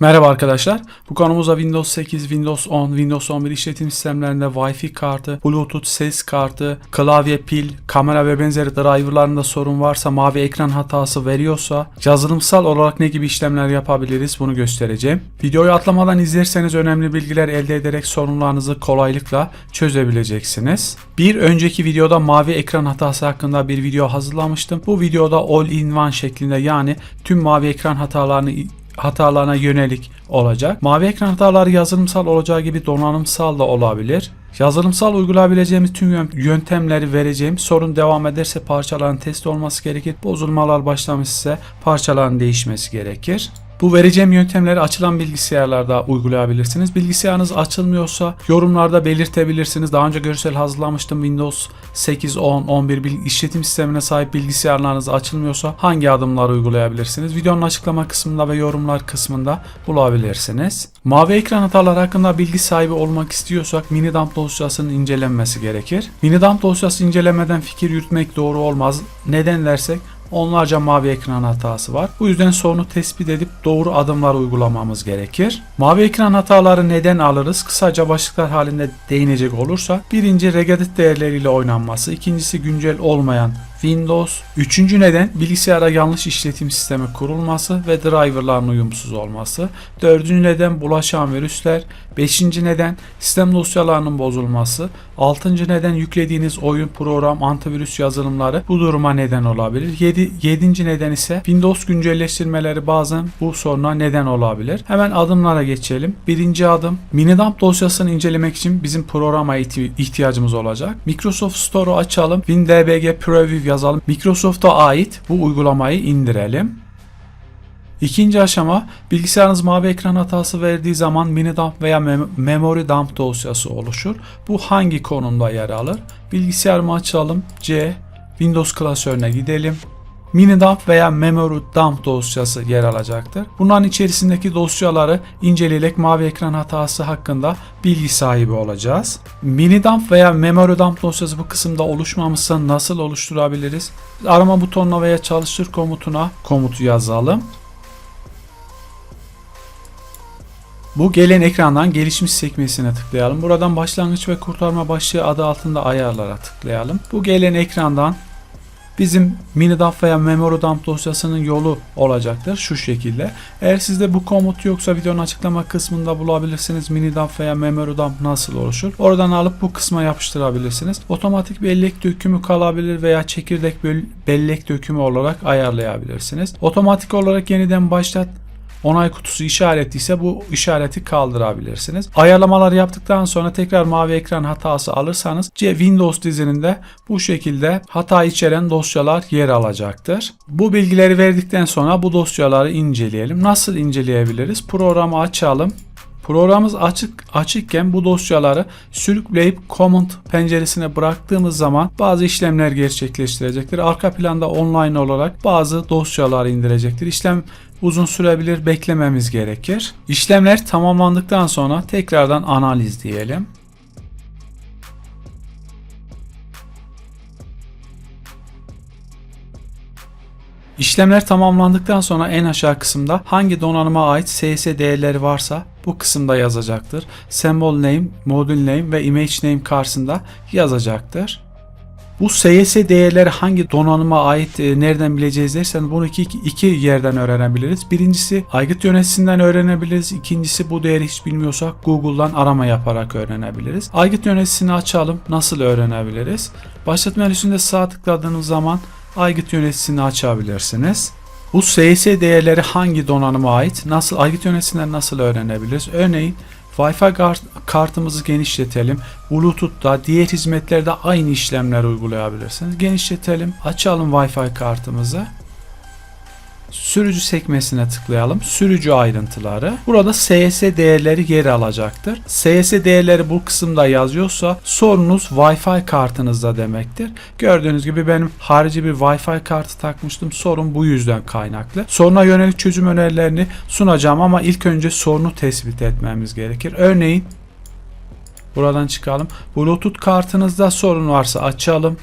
Merhaba arkadaşlar. Bu konumuzda Windows 8, Windows 10, Windows 11 işletim sistemlerinde Wi-Fi kartı, Bluetooth ses kartı, klavye, pil, kamera ve benzeri driverlarında sorun varsa, mavi ekran hatası veriyorsa, yazılımsal olarak ne gibi işlemler yapabiliriz bunu göstereceğim. Videoyu atlamadan izlerseniz önemli bilgiler elde ederek sorunlarınızı kolaylıkla çözebileceksiniz. Bir önceki videoda mavi ekran hatası hakkında bir video hazırlamıştım. Bu videoda all-in-one şeklinde yani tüm mavi ekran hatalarını hatalarına yönelik olacak. Mavi ekran hataları yazılımsal olacağı gibi donanımsal da olabilir. Yazılımsal uygulayabileceğimiz tüm yön- yöntemleri vereceğim. Sorun devam ederse parçaların test olması gerekir. Bozulmalar başlamışsa parçaların değişmesi gerekir. Bu vereceğim yöntemleri açılan bilgisayarlarda uygulayabilirsiniz. Bilgisayarınız açılmıyorsa yorumlarda belirtebilirsiniz. Daha önce görsel hazırlamıştım. Windows 8, 10, 11 bil- işletim sistemine sahip bilgisayarlarınız açılmıyorsa hangi adımları uygulayabilirsiniz? Videonun açıklama kısmında ve yorumlar kısmında bulabilirsiniz. Mavi ekran hataları hakkında bilgi sahibi olmak istiyorsak Minidump dosyasının incelenmesi gerekir. Minidump dosyası incelemeden fikir yürütmek doğru olmaz. Neden dersek onlarca mavi ekran hatası var. Bu yüzden sorunu tespit edip doğru adımlar uygulamamız gerekir. Mavi ekran hataları neden alırız? Kısaca başlıklar halinde değinecek olursa birinci regedet değerleriyle oynanması, ikincisi güncel olmayan Windows. Üçüncü neden bilgisayara yanlış işletim sistemi kurulması ve driverların uyumsuz olması. Dördüncü neden bulaşan virüsler. Beşinci neden sistem dosyalarının bozulması. Altıncı neden yüklediğiniz oyun, program, antivirüs yazılımları bu duruma neden olabilir. Yedi, yedinci neden ise Windows güncelleştirmeleri bazen bu soruna neden olabilir. Hemen adımlara geçelim. Birinci adım Minidump dosyasını incelemek için bizim programa ihti- ihtiyacımız olacak. Microsoft Store'u açalım. WinDBG Preview yazalım. Microsoft'a ait bu uygulamayı indirelim. İkinci aşama bilgisayarınız mavi ekran hatası verdiği zaman minidump veya mem- memory dump dosyası oluşur. Bu hangi konumda yer alır? Bilgisayarımı açalım. C Windows klasörüne gidelim. Minidump veya memory dump dosyası yer alacaktır. Bunların içerisindeki dosyaları inceleyerek mavi ekran hatası hakkında bilgi sahibi olacağız. Minidump veya memory dump dosyası bu kısımda oluşmamışsa nasıl oluşturabiliriz? Arama butonuna veya çalıştır komutuna komutu yazalım. Bu gelen ekrandan gelişmiş sekmesine tıklayalım. Buradan başlangıç ve kurtarma başlığı adı altında ayarlara tıklayalım. Bu gelen ekrandan bizim minidump veya memory dump dosyasının yolu olacaktır şu şekilde. Eğer sizde bu komut yoksa videonun açıklama kısmında bulabilirsiniz. Minidump veya memory dump nasıl oluşur. Oradan alıp bu kısma yapıştırabilirsiniz. Otomatik bellek dökümü kalabilir veya çekirdek bellek dökümü olarak ayarlayabilirsiniz. Otomatik olarak yeniden başlat onay kutusu işaretliyse bu işareti kaldırabilirsiniz. Ayarlamalar yaptıktan sonra tekrar mavi ekran hatası alırsanız Windows dizininde bu şekilde hata içeren dosyalar yer alacaktır. Bu bilgileri verdikten sonra bu dosyaları inceleyelim. Nasıl inceleyebiliriz? Programı açalım. Programımız açık açıkken bu dosyaları sürükleyip command penceresine bıraktığımız zaman bazı işlemler gerçekleştirecektir. Arka planda online olarak bazı dosyaları indirecektir. İşlem uzun sürebilir, beklememiz gerekir. İşlemler tamamlandıktan sonra tekrardan analiz diyelim. İşlemler tamamlandıktan sonra en aşağı kısımda hangi donanıma ait CS değerleri varsa bu kısımda yazacaktır. Symbol name, modül name ve image name karşısında yazacaktır. Bu SYS değerleri hangi donanıma ait e, nereden bileceğiz dersen bunu iki, iki yerden öğrenebiliriz. Birincisi aygıt yöneticisinden öğrenebiliriz. İkincisi bu değeri hiç bilmiyorsak Google'dan arama yaparak öğrenebiliriz. Aygıt yöneticisini açalım. Nasıl öğrenebiliriz? Başlat menüsünde sağ tıkladığınız zaman aygıt yöneticisini açabilirsiniz. Bu SYS değerleri hangi donanıma ait? Nasıl aygıt yöneticisinden nasıl öğrenebiliriz? Örneğin Wi-Fi kart- kartımızı genişletelim. Bluetooth'ta diğer hizmetlerde aynı işlemler uygulayabilirsiniz. Genişletelim. Açalım Wi-Fi kartımızı. Sürücü sekmesine tıklayalım. Sürücü ayrıntıları. Burada SYS değerleri yer alacaktır. SYS değerleri bu kısımda yazıyorsa sorunuz Wi-Fi kartınızda demektir. Gördüğünüz gibi benim harici bir Wi-Fi kartı takmıştım. Sorun bu yüzden kaynaklı. Soruna yönelik çözüm önerilerini sunacağım ama ilk önce sorunu tespit etmemiz gerekir. Örneğin buradan çıkalım. Bluetooth kartınızda sorun varsa açalım.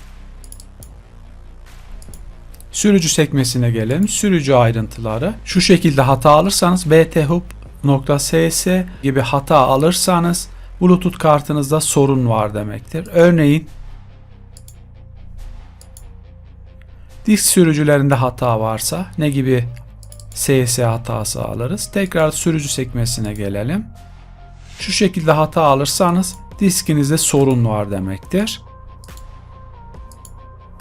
Sürücü sekmesine gelelim. Sürücü ayrıntıları. Şu şekilde hata alırsanız VT Hub Kame.ss gibi hata alırsanız Bluetooth kartınızda sorun var demektir. Örneğin disk sürücülerinde hata varsa ne gibi SS hatası alırız? Tekrar sürücü sekmesine gelelim. Şu şekilde hata alırsanız diskinizde sorun var demektir.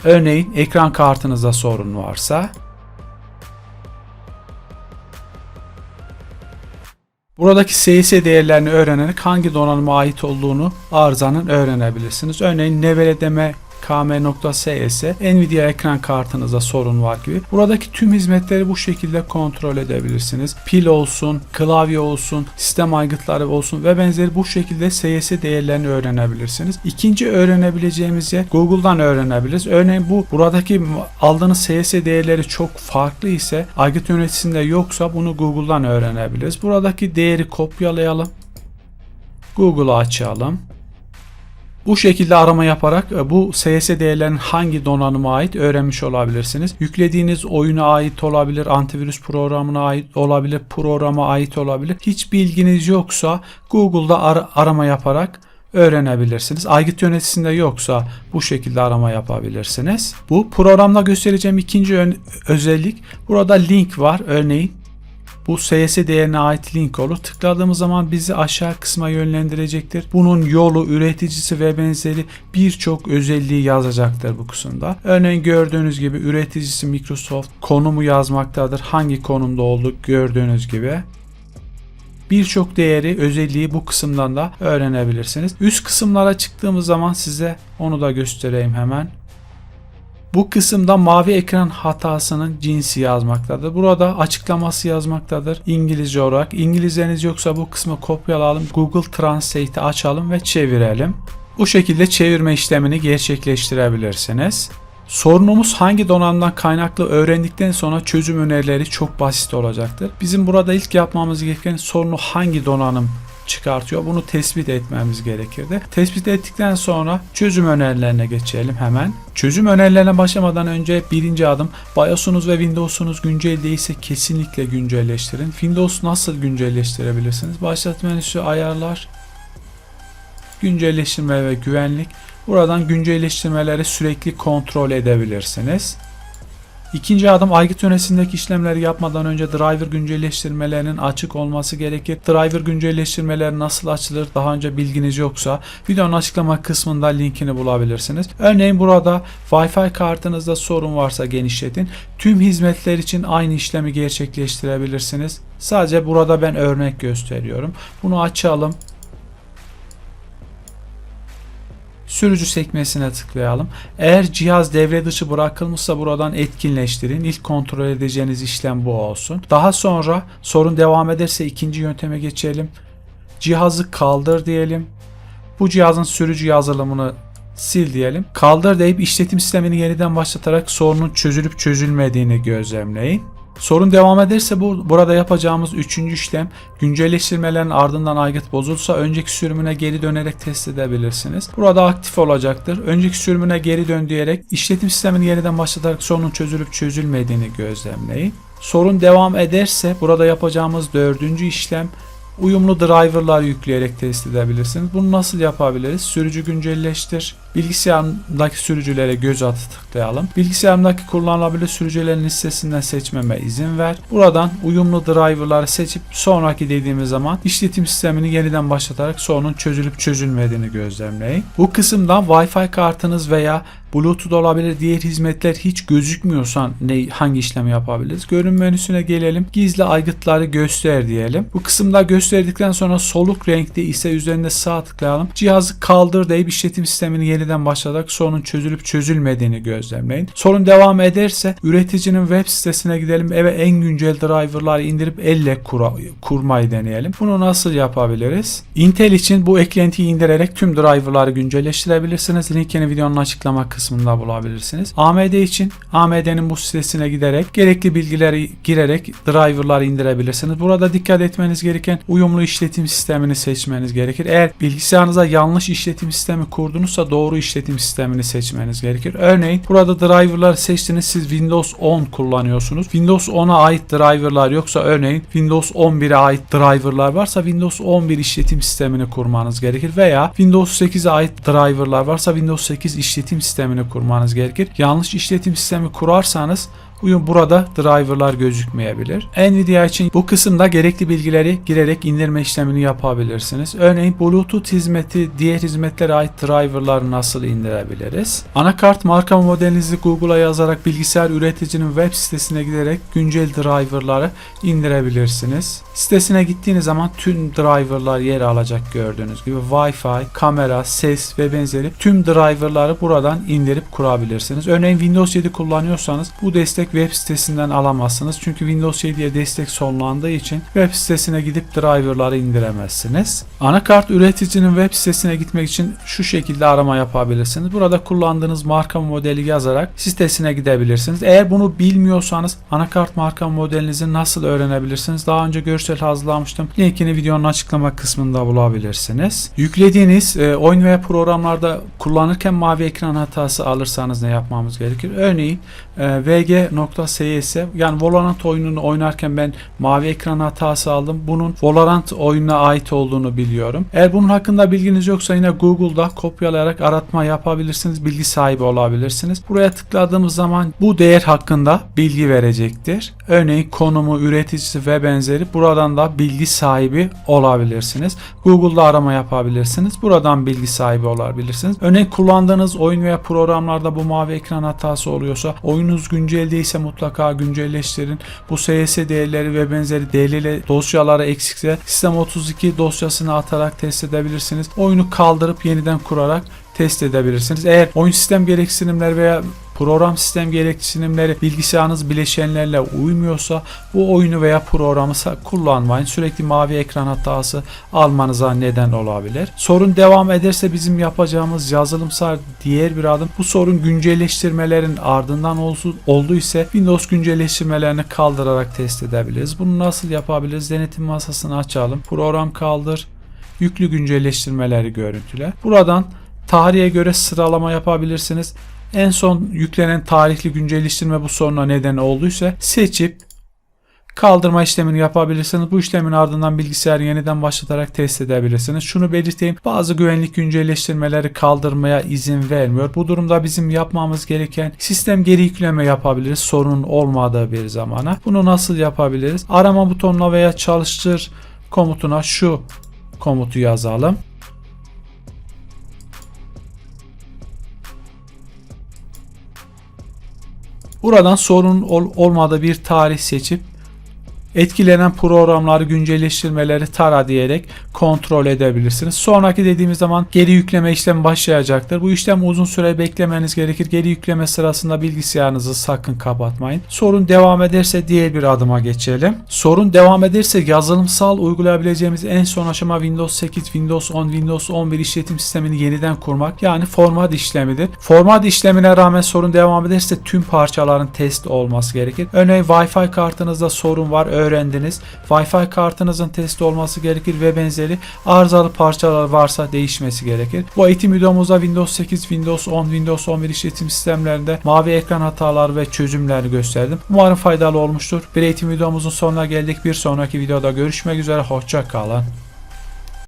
Örneğin ekran kartınızda sorun varsa Buradaki SS değerlerini öğrenerek hangi donanıma ait olduğunu arızanın öğrenebilirsiniz. Örneğin neveledeme km.ss Nvidia ekran kartınızda sorun var gibi. Buradaki tüm hizmetleri bu şekilde kontrol edebilirsiniz. Pil olsun, klavye olsun, sistem aygıtları olsun ve benzeri bu şekilde SS değerlerini öğrenebilirsiniz. İkinci öğrenebileceğimiz yer Google'dan öğrenebiliriz. Örneğin bu buradaki aldığınız SS değerleri çok farklı ise aygıt yöneticisinde yoksa bunu Google'dan öğrenebiliriz. Buradaki değeri kopyalayalım. Google'ı açalım. Bu şekilde arama yaparak e, bu SS değerlerin hangi donanıma ait öğrenmiş olabilirsiniz. Yüklediğiniz oyuna ait olabilir, antivirüs programına ait olabilir, programa ait olabilir. Hiç bilginiz yoksa Google'da ar- arama yaparak öğrenebilirsiniz. Aygıt yöneticisinde yoksa bu şekilde arama yapabilirsiniz. Bu programda göstereceğim ikinci özellik. Burada link var. Örneğin bu SS değerine ait link olur. Tıkladığımız zaman bizi aşağı kısma yönlendirecektir. Bunun yolu, üreticisi ve benzeri birçok özelliği yazacaktır bu kısımda. Örneğin gördüğünüz gibi üreticisi Microsoft konumu yazmaktadır. Hangi konumda olduk gördüğünüz gibi birçok değeri, özelliği bu kısımdan da öğrenebilirsiniz. Üst kısımlara çıktığımız zaman size onu da göstereyim hemen. Bu kısımda mavi ekran hatasının cinsi yazmaktadır. Burada açıklaması yazmaktadır İngilizce olarak. İngilizceniz yoksa bu kısmı kopyalayalım. Google Translate'i açalım ve çevirelim. Bu şekilde çevirme işlemini gerçekleştirebilirsiniz. Sorunumuz hangi donanımdan kaynaklı öğrendikten sonra çözüm önerileri çok basit olacaktır. Bizim burada ilk yapmamız gereken sorunu hangi donanım çıkartıyor. Bunu tespit etmemiz gerekirdi. Tespit ettikten sonra çözüm önerilerine geçelim hemen. Çözüm önerilerine başlamadan önce birinci adım BIOS'unuz ve Windows'unuz güncel değilse kesinlikle güncelleştirin. Windows nasıl güncelleştirebilirsiniz? Başlatma menüsü ayarlar, güncelleştirme ve güvenlik. Buradan güncelleştirmeleri sürekli kontrol edebilirsiniz. İkinci adım aygıt yöneticisindeki işlemleri yapmadan önce driver güncelleştirmelerinin açık olması gerekir. Driver güncelleştirmeleri nasıl açılır daha önce bilginiz yoksa videonun açıklama kısmında linkini bulabilirsiniz. Örneğin burada Wi-Fi kartınızda sorun varsa genişletin. Tüm hizmetler için aynı işlemi gerçekleştirebilirsiniz. Sadece burada ben örnek gösteriyorum. Bunu açalım. Sürücü sekmesine tıklayalım. Eğer cihaz devre dışı bırakılmışsa buradan etkinleştirin. İlk kontrol edeceğiniz işlem bu olsun. Daha sonra sorun devam ederse ikinci yönteme geçelim. Cihazı kaldır diyelim. Bu cihazın sürücü yazılımını sil diyelim. Kaldır deyip işletim sistemini yeniden başlatarak sorunun çözülüp çözülmediğini gözlemleyin. Sorun devam ederse bu burada yapacağımız üçüncü işlem güncelleştirmelerin ardından aygıt bozulsa önceki sürümüne geri dönerek test edebilirsiniz. Burada aktif olacaktır. Önceki sürümüne geri dön diyerek işletim sistemini yeniden başlatarak sorunun çözülüp çözülmediğini gözlemleyin. Sorun devam ederse burada yapacağımız dördüncü işlem uyumlu driverlar yükleyerek test edebilirsiniz. Bunu nasıl yapabiliriz? Sürücü güncelleştir. Bilgisayarımdaki sürücülere göz atı tıklayalım. Bilgisayarımdaki kullanılabilir sürücülerin listesinden seçmeme izin ver. Buradan uyumlu driverları seçip sonraki dediğimiz zaman işletim sistemini yeniden başlatarak sorunun çözülüp çözülmediğini gözlemleyin. Bu kısımdan Wi-Fi kartınız veya Bluetooth olabilir diğer hizmetler hiç gözükmüyorsa ne hangi işlemi yapabiliriz? Görün menüsüne gelelim. Gizli aygıtları göster diyelim. Bu kısımda gösterdikten sonra soluk renkte ise üzerinde sağ tıklayalım. Cihazı kaldır deyip işletim sistemini yeniden başlatarak sorunun çözülüp çözülmediğini gözlemleyin. Sorun devam ederse üreticinin web sitesine gidelim. Eve en güncel driverları indirip elle kura, kurmayı deneyelim. Bunu nasıl yapabiliriz? Intel için bu eklentiyi indirerek tüm driverları güncelleştirebilirsiniz. Linkini videonun açıklama kısmına kısmında bulabilirsiniz. AMD için AMD'nin bu sitesine giderek gerekli bilgileri girerek driver'ları indirebilirsiniz. Burada dikkat etmeniz gereken uyumlu işletim sistemini seçmeniz gerekir. Eğer bilgisayarınıza yanlış işletim sistemi kurdunuzsa doğru işletim sistemini seçmeniz gerekir. Örneğin burada driver'ları seçtiniz. Siz Windows 10 kullanıyorsunuz. Windows 10'a ait driver'lar yoksa örneğin Windows 11'e ait driver'lar varsa Windows 11 işletim sistemini kurmanız gerekir veya Windows 8'e ait driver'lar varsa Windows 8 işletim sistemini kurmanız gerekir. Yanlış işletim sistemi kurarsanız Uyum burada driver'lar gözükmeyebilir. Nvidia için bu kısımda gerekli bilgileri girerek indirme işlemini yapabilirsiniz. Örneğin Bluetooth hizmeti, diğer hizmetlere ait driver'ları nasıl indirebiliriz? Anakart marka modelinizi Google'a yazarak bilgisayar üreticinin web sitesine giderek güncel driver'ları indirebilirsiniz. Sitesine gittiğiniz zaman tüm driver'lar yer alacak gördüğünüz gibi Wi-Fi, kamera, ses ve benzeri tüm driver'ları buradan indirip kurabilirsiniz. Örneğin Windows 7 kullanıyorsanız bu destek web sitesinden alamazsınız. Çünkü Windows 7'ye destek sonlandığı için web sitesine gidip driver'ları indiremezsiniz. Anakart üreticinin web sitesine gitmek için şu şekilde arama yapabilirsiniz. Burada kullandığınız marka modeli yazarak sitesine gidebilirsiniz. Eğer bunu bilmiyorsanız anakart marka modelinizi nasıl öğrenebilirsiniz? Daha önce görsel hazırlamıştım. Linkini videonun açıklama kısmında bulabilirsiniz. Yüklediğiniz e, oyun veya programlarda kullanırken mavi ekran hatası alırsanız ne yapmamız gerekir? Örneğin e, vg.cs yani Valorant oyununu oynarken ben mavi ekran hatası aldım. Bunun Valorant oyununa ait olduğunu biliyorum. Eğer bunun hakkında bilginiz yoksa yine Google'da kopyalayarak aratma yapabilirsiniz. Bilgi sahibi olabilirsiniz. Buraya tıkladığımız zaman bu değer hakkında bilgi verecektir. Örneğin konumu, üreticisi ve benzeri buradan da bilgi sahibi olabilirsiniz. Google'da arama yapabilirsiniz. Buradan bilgi sahibi olabilirsiniz. Örneğin kullandığınız oyun veya programlarda bu mavi ekran hatası oluyorsa oyununuz güncel değilse mutlaka güncelleştirin. Bu CS değerleri ve benzeri DLL dosyaları eksikse Sistem 32 dosyasını atarak test edebilirsiniz. Oyunu kaldırıp yeniden kurarak test edebilirsiniz. Eğer oyun sistem gereksinimleri veya program sistem gereksinimleri bilgisayarınız bileşenlerle uymuyorsa bu oyunu veya programı kullanmayın. Sürekli mavi ekran hatası almanıza neden olabilir. Sorun devam ederse bizim yapacağımız yazılımsal diğer bir adım bu sorun güncelleştirmelerin ardından olsun, oldu ise Windows güncelleştirmelerini kaldırarak test edebiliriz. Bunu nasıl yapabiliriz? Denetim masasını açalım. Program kaldır. Yüklü güncelleştirmeleri görüntüle. Buradan tarihe göre sıralama yapabilirsiniz. En son yüklenen tarihli güncelleştirme bu soruna neden olduysa seçip kaldırma işlemini yapabilirsiniz. Bu işlemin ardından bilgisayarı yeniden başlatarak test edebilirsiniz. Şunu belirteyim. Bazı güvenlik güncelleştirmeleri kaldırmaya izin vermiyor. Bu durumda bizim yapmamız gereken sistem geri yükleme yapabiliriz. Sorun olmadığı bir zamana. Bunu nasıl yapabiliriz? Arama butonuna veya çalıştır komutuna şu komutu yazalım. Buradan sorun ol- olmadığı bir tarih seçip etkilenen programları güncelleştirmeleri tara diyerek kontrol edebilirsiniz. Sonraki dediğimiz zaman geri yükleme işlemi başlayacaktır. Bu işlem uzun süre beklemeniz gerekir. Geri yükleme sırasında bilgisayarınızı sakın kapatmayın. Sorun devam ederse diğer bir adıma geçelim. Sorun devam ederse yazılımsal uygulayabileceğimiz en son aşama Windows 8, Windows 10, Windows 11 işletim sistemini yeniden kurmak yani format işlemidir. Format işlemine rağmen sorun devam ederse tüm parçaların test olması gerekir. Örneğin Wi-Fi kartınızda sorun var öğrendiniz. Wi-Fi kartınızın test olması gerekir ve benzeri arızalı parçalar varsa değişmesi gerekir. Bu eğitim videomuzda Windows 8, Windows 10, Windows 11 işletim sistemlerinde mavi ekran hataları ve çözümlerini gösterdim. Umarım faydalı olmuştur. Bir eğitim videomuzun sonuna geldik. Bir sonraki videoda görüşmek üzere. Hoşça kalın.